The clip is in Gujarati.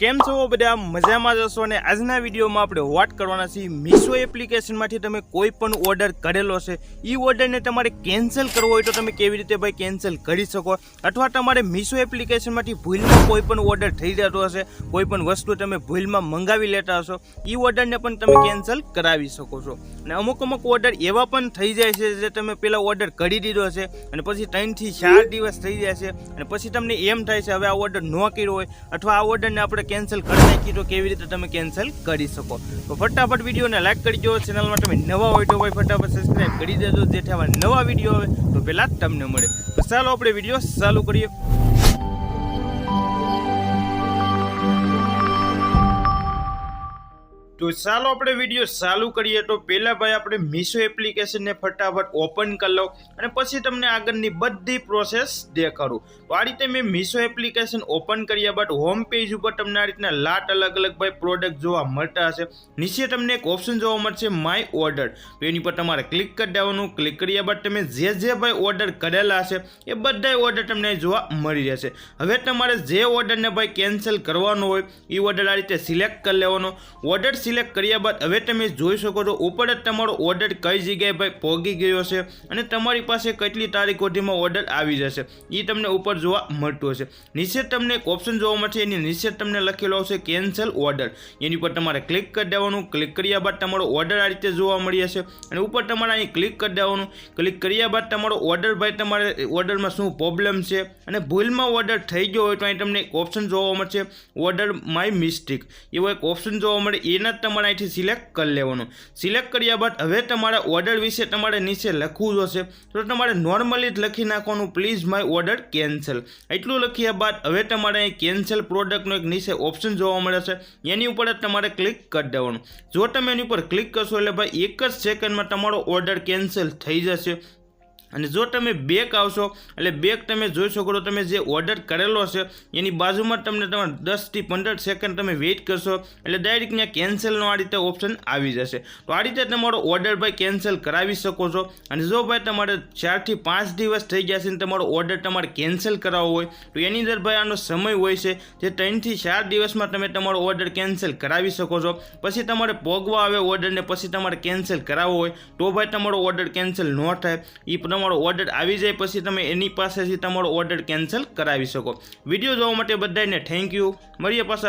કેમ છો બધા? મજામાં જશો અને આજના વિડીયોમાં આપણે વાત કરવાના છીએ મીશો એપ્લિકેશનમાંથી તમે કોઈ પણ ઓર્ડર કરેલો છે એ ઓર્ડરને તમારે કેન્સલ કરવો હોય તો તમે કેવી રીતે ભાઈ કેન્સલ કરી શકો? અથવા તમારે મીશો એપ્લિકેશનમાંથી ભૂલમાં કોઈ પણ ઓર્ડર થઈ જતો હશે, કોઈ પણ વસ્તુ તમે ભૂલમાં મંગાવી લેતા હશો એ ઓર્ડરને પણ તમે કેન્સલ કરાવી શકો છો. અને અમુક અમુક ઓર્ડર એવા પણ થઈ જાય છે જે તમે પેલા ઓર્ડર કરી દીધો છે અને પછી ત્રણથી ચાર દિવસ થઈ જાય છે અને પછી તમને એમ થાય છે, હવે આ ઓર્ડર ન કર્યો હોય. અથવા આ ઓર્ડરને આપણે કેન્સલ કરી નાખી, તો કેવી રીતે તમે કેન્સલ કરી શકો? તો ફટાફટ વિડીયોને લાઈક કરી દો ચેનલમાં તમે નવા હોય તો ભાઈ ફટાફટ સબસ્ક્રાઈબ કરી દેજો, જેથી આવા નવા વીડિયો આવે, તો પહેલાં તમને મળે. તો ચાલો આપણે વીડિયો ચાલુ કરીએ. તો ચાલો આપણે વીડિયો ચાલુ કરીએ. તો પહેલાં ભાઈ આપણે મીશો એપ્લિકેશનને ફટાફટ ઓપન કરી લો અને પછી તમને આગળની બધી પ્રોસેસ દેખાડું. તો આ રીતે મેં મીશો એપ્લિકેશન ઓપન કર્યા બાદ હોમ પેજ ઉપર તમને આ રીતના લાટ અલગ અલગ ભાઈ પ્રોડક્ટ જોવા મળતા હશે. નીચે તમને એક ઓપ્શન જોવા મળશે માય ઓર્ડર તો એની પર તમારે ક્લિક કરી દેવાનું. ક્લિક કર્યા બાદ તમે જે જે ભાઈ ઓર્ડર કરેલા હશે, એ બધા ઓર્ડર તમને જોવા મળી રહેશે. હવે તમારે જે ઓર્ડરને ભાઈ કેન્સલ કરવાનો હોય, એ ઓર્ડર આ રીતે સિલેક્ટ કરી લેવાનો. ઓર્ડર સિલેક્ટ કર્યા બાદ હવે તમે જોઈ શકો છો, ઉપર જ તમારો ઓર્ડર કઈ જગ્યાએ ભાઈ પહોંચી ગયો છે અને તમારી પાસે કેટલી તારીખ સુધીમાં ઓર્ડર આવી જશે એ તમને ઉપર જોવા મળતું હશે. નીચે તમને એક ઓપ્શન જોવા મળશે, એની નીચે તમને લખેલો આવશે કેન્સલ ઓર્ડર એની ઉપર તમારે ક્લિક કરી દેવાનું ક્લિક કર્યા બાદ તમારો ઓર્ડર આ રીતે જોવા મળી જશે અને ઉપર તમારે અહીં ક્લિક કરી દેવાનું. ક્લિક કર્યા બાદ તમારો ઓર્ડર ભાઈ તમારે ઓર્ડરમાં શું પ્રોબ્લેમ છે અને ભૂલમાં ઓર્ડર થઈ ગયો હોય તો અહીં તમને એક ઓપ્શન જોવા મળશે ઓર્ડર માય મિસ્ટેક એવો એક ઓપ્શન જોવા મળે, એના તમારે અહીંથી સિલેક્ટ કરી લેવાનું. સિલેક્ટ કર્યા બાદ હવે તમારા ઓર્ડર વિશે તમારે નીચે લખવું જોશે. તો તમારે નોર્મલી જ લખી નાખવાનું. પ્લીઝ માય ઓર્ડર કેન્સલ એટલું લખ્યા બાદ હવે તમારે અહીં કેન્સલ પ્રોડક્ટનો એક નીચે ઓપ્શન જોવા મળે છે. એની ઉપર જ તમારે ક્લિક કરી દેવાનું. જો તમે એની ઉપર ક્લિક કરશો એટલે ભાઈ એક જ સેકન્ડમાં તમારો ઓર્ડર કેન્સલ થઈ જશે. અને જો તમે બેક આવશો, એટલે બેક તમે જોઈ શકો છો તમે જે ઓર્ડર કરેલો છે એની બાજુમાં તમને તમારે દસથી પંદર સેકન્ડ તમે વેઇટ કરશો, એટલે ડાયરેક્ટ ત્યાં કેન્સલનો આ રીતે ઓપ્શન આવી જશે. તો આ રીતે તમારો ઓર્ડર ભાઈ કેન્સલ કરાવી શકો છો. અને જો ભાઈ તમારે ચારથી પાંચ દિવસ થઈ ગયા છે ને તમારો ઓર્ડર તમારે કેન્સલ કરાવવો હોય, તો એની અંદર ભાઈ આનો સમય હોય છે, જે ત્રણથી ચાર દિવસમાં તમે તમારો ઓર્ડર કેન્સલ કરાવી શકો છો. પછી તમારે પોગવા આવે ઓર્ડરને પછી તમારે કેન્સલ કરાવવો હોય, તો ભાઈ તમારો ઓર્ડર કેન્સલ ન થાય. એ તમારો ઓર્ડર આવી જાય, પછી તમે એની પાસેથી તમારો ઓર્ડર કેન્સલ કરાવી શકો. વીડિયો જોવા માટે બધાને થેન્ક યુ મળીએ પાછા.